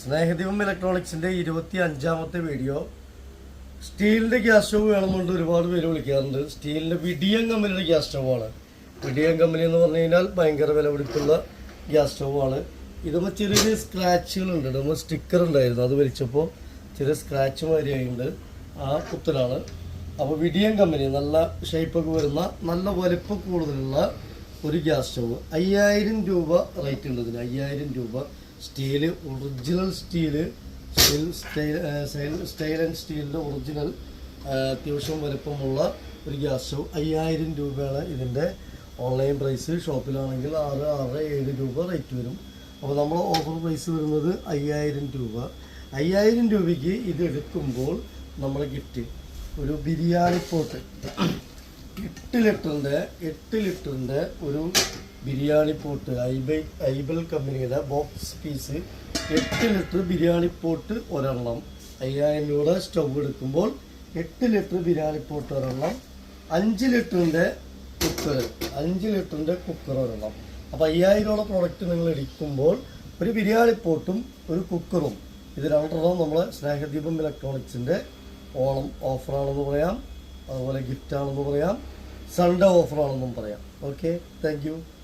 സ്നേഹദീപം ഇലക്ട്രോണിക്സിന്റെ ഇരുപത്തി അഞ്ചാമത്തെ വീഡിയോ. സ്റ്റീലിന്റെ ഗ്യാസ് സ്റ്റോവ് വേണമെന്നുണ്ട് ഒരുപാട് പേര് വിളിക്കാറുണ്ട്. സ്റ്റീലിന്റെ വിഡിയം കമ്പനിയുടെ ഗ്യാസ് സ്റ്റവാണ് വിഡിയം കമ്പനി എന്ന് പറഞ്ഞു കഴിഞ്ഞാൽ ഭയങ്കര വിലപിടിപ്പുള്ള ഗ്യാസ് സ്റ്റവാണ് ഇതുമ്പോൾ സ്ക്രാച്ചുകൾ സ്ക്രാച്ചുകളുണ്ട്. നമ്മൾ സ്റ്റിക്കർ ഉണ്ടായിരുന്നു. അത് വലിച്ചപ്പോൾ ചെറിയ സ്ക്രാച്ച് മാതിരിയായിട്ടുണ്ട് ആ പുത്തനാണ്. അപ്പോൾ വിഡിയം കമ്പനി നല്ല ഷേപ്പൊക്കെ വരുന്ന നല്ല വലിപ്പം കൂടുതലുള്ള ഒരു ഗ്യാസ് സ്റ്റവ്. അയ്യായിരം രൂപ റേറ്റ് ഉള്ളതിന് അയ്യായിരം രൂപ steel original steel steel style style style and സ്റ്റീലിന്റെ ഒറിജിനൽ അത്യാവശ്യം വലുപ്പമുള്ള ഒരു ഗ്യാസ് സ്റ്റവ്. അയ്യായിരം രൂപയാണ് ഇതിന്റെ ഓൺലൈൻ പ്രൈസ് ഷോപ്പിലാണെങ്കിൽ ആറ് ആറ് ഏഴ് രൂപ റേറ്റ് വരും. അപ്പോൾ നമ്മൾ ഓഫർ പ്രൈസ് വരുന്നത് അയ്യായിരം രൂപ. അയ്യായിരം രൂപയ്ക്ക് ഇത് എടുക്കുമ്പോൾ നമ്മൾ ഗിഫ്റ്റ് ഒരു ബിരിയാണി പോട്ട്. എട്ട് ലിറ്ററിന്റെ എട്ട് ലിറ്ററിന്റെ ഒരു ബിരിയാണി പോട്ട്. ഐബൈ ഐബൽ കമ്പനിയുടെ ബോക്സ് പീസ് എട്ട് ലിറ്റർ ബിരിയാണി പോട്ട് ഒരെണ്ണം. അയ്യായിരം രൂപയുടെ സ്റ്റവ് എടുക്കുമ്പോൾ എട്ട് ലിറ്റർ ബിരിയാണി പോട്ട് ഒരെണ്ണം. അഞ്ച് ലിറ്ററിന്റെ കുക്കർ അഞ്ച് ലിറ്ററിന്റെ കുക്കർ ഒരെണ്ണം അപ്പോൾ രൂപയുടെ പ്രോഡക്റ്റ് നിങ്ങൾ എടുക്കുമ്പോൾ ഒരു ബിരിയാണി പോട്ടും ഒരു കുക്കറും ഇത് രണ്ടെണ്ണം നമ്മൾ സ്നേഹദീപം ഇലക്ട്രോണിക്സിന്റെ ഓണം ഓഫറാണെന്ന് പറയാം. അതുപോലെ ഗിഫ്റ്റ് ആണെന്ന് പറയാം. സൺഡേ ഓഫറാണെന്നും പറയാം. Okay thank